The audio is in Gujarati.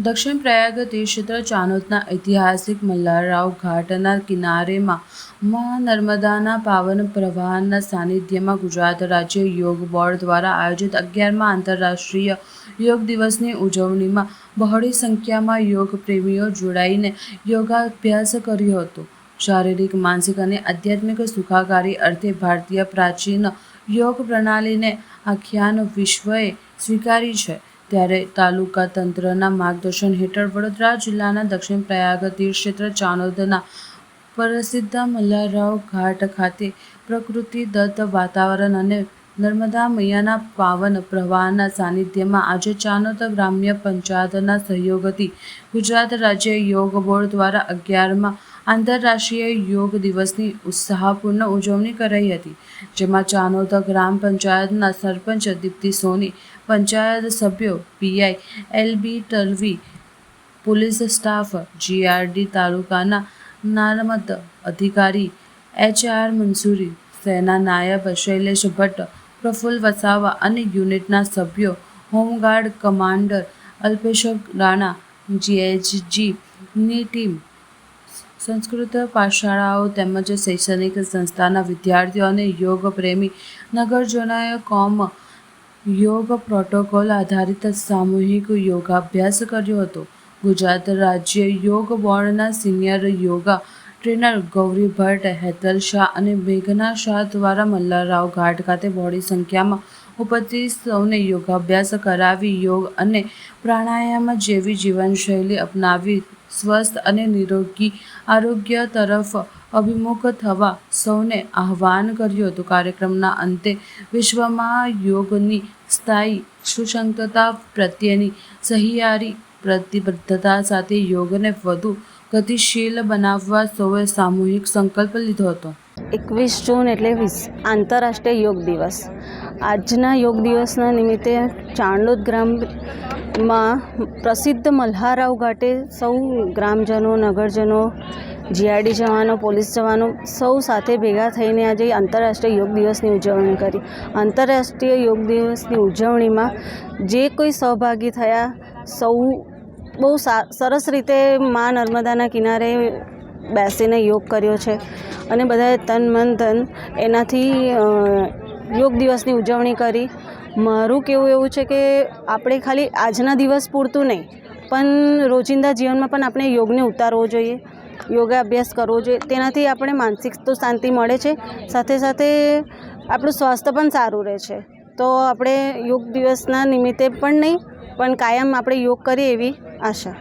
દક્ષિણ પ્રયાગ તીર્થક્ષેત્ર ચાનોતના ઐતિહાસિક મલ્હારરાવ ઘાટના કિનારેમાં મા નર્મદાના પાવન પ્રવાહના સાનિધ્યમાં ગુજરાત રાજ્ય યોગ બોર્ડ દ્વારા આયોજિત અગિયારમા આંતરરાષ્ટ્રીય યોગ દિવસની ઉજવણીમાં બહોળી સંખ્યામાં યોગ પ્રેમીઓ જોડાઈને યોગાભ્યાસ કર્યો હતો. શારીરિક, માનસિક અને આધ્યાત્મિક સુખાકારી અર્થે ભારતીય પ્રાચીન યોગ પ્રણાલીને આખ્યાન વિશ્વએ સ્વીકારી છે. ત્યારે તાલુકા તંત્રના માર્ગદર્શન હેઠળ વડોદરા જિલ્લાના દક્ષિણ પ્રયાગ તીર્થક્ષેત્ર ચાણોદના પ્રસિદ્ધ મલ્લારાવ ઘાટ ખાતે પ્રકૃતિદત્ત વાતાવરણ અને નર્મદા મૈયાના પાવન પ્રવાહના સાનિધ્યમાં આજે ચાનોદ ગ્રામ્ય પંચાયતના સહયોગથી ગુજરાત રાજ્ય યોગ બોર્ડ દ્વારા અગિયારમા આંતરરાષ્ટ્રીય યોગ દિવસની ઉત્સાહપૂર્ણ ઉજવણી કરાઈ હતી, જેમાં ચાનોદ ગ્રામ પંચાયતના સરપંચ દીપ્તિ સોની, પંચાયત સભ્યો PI LB Talavi police staff GRD તાલુકાના નામદ અધિકારી એચઆર મંસૂરી, સેના નાયબ શૈલેષ ભટ્ટ, પ્રફુલ્લ વસાવા અને યુનિટના સભ્યો home guard commander Alpesh Rana જીએચજીની team Sanskrit પાઠશાળાઓ તેમજ શૈક્ષણિક સંસ્થાના વિદ્યાર્થીઓ અને યોગ પ્રેમી નગરજનોએ કોમ યોગ પ્રોટોકોલ આધારિત સામૂહિક યોગાભ્યાસ કર્યો હતો. ગુજરાત રાજ્ય યોગ બોર્ડના senior yoga trainer Gauri Bhatt Hetal Shah અને મેઘના શાહ દ્વારા મલ્લારાવ ઘાટ ખાતે બહોળી સંખ્યામાં ઉપસ્થિત સૌને યોગાભ્યાસ કરાવી યોગ અને પ્રાણાયામ જેવી જીવનશૈલી અપનાવી સ્વસ્થ અને નિરોગી આરોગ્ય તરફ અભિમુખ થવા સૌને આહ્વાન કર્યું હતું. કાર્યક્રમના અંતે વિશ્વમાં યોગની સ્થાયી સુસંગતતા પ્રત્યેની સહિયારી પ્રતિબદ્ધતા સાથે યોગને વધુ ગતિશીલ બનાવવા સૌએ સામૂહિક સંકલ્પ લીધો હતો. એકવીસ જૂન એટલે વીસ, આંતરરાષ્ટ્રીય યોગ દિવસ. આજના યોગ દિવસના નિમિત્તે ચાણલોદ ગ્રામમાં પ્રસિદ્ધ મલ્હારાવ ઘાટે સૌ ગ્રામજનો, નગરજનો જીઆરડી જવાનો, પોલીસ જવાનો સૌ સાથે ભેગા થઈને આજે આંતરરાષ્ટ્રીય યોગ દિવસની ઉજવણી કરી. આંતરરાષ્ટ્રીય યોગ દિવસની ઉજવણીમાં જે કોઈ સહભાગી થયા, સૌ બહુ સરસ રીતે મા નર્મદાના કિનારે બેસીને યોગ કર્યો છે અને બધાએ તન મન ધન એનાથી યોગ દિવસની ઉજવણી કરી. મારું કહેવું એવું છે કે આપણે ખાલી આજના દિવસ પૂરતું નહીં, પણ રોજિંદા જીવનમાં પણ આપણે યોગને ઉતારવો જોઈએ, યોગા અભ્યાસ કરવો જોઈએ, તેનાથી આપણે માનસિક તો શાંતિ મળે છે, સાથે સાથે આપણું સ્વાસ્થ્ય પણ સારું રહે છે. તો આપણે યોગ દિવસના નિમિત્તે પણ નહીં, પણ કાયમ આપણે યોગ કરીએ એવી આશા.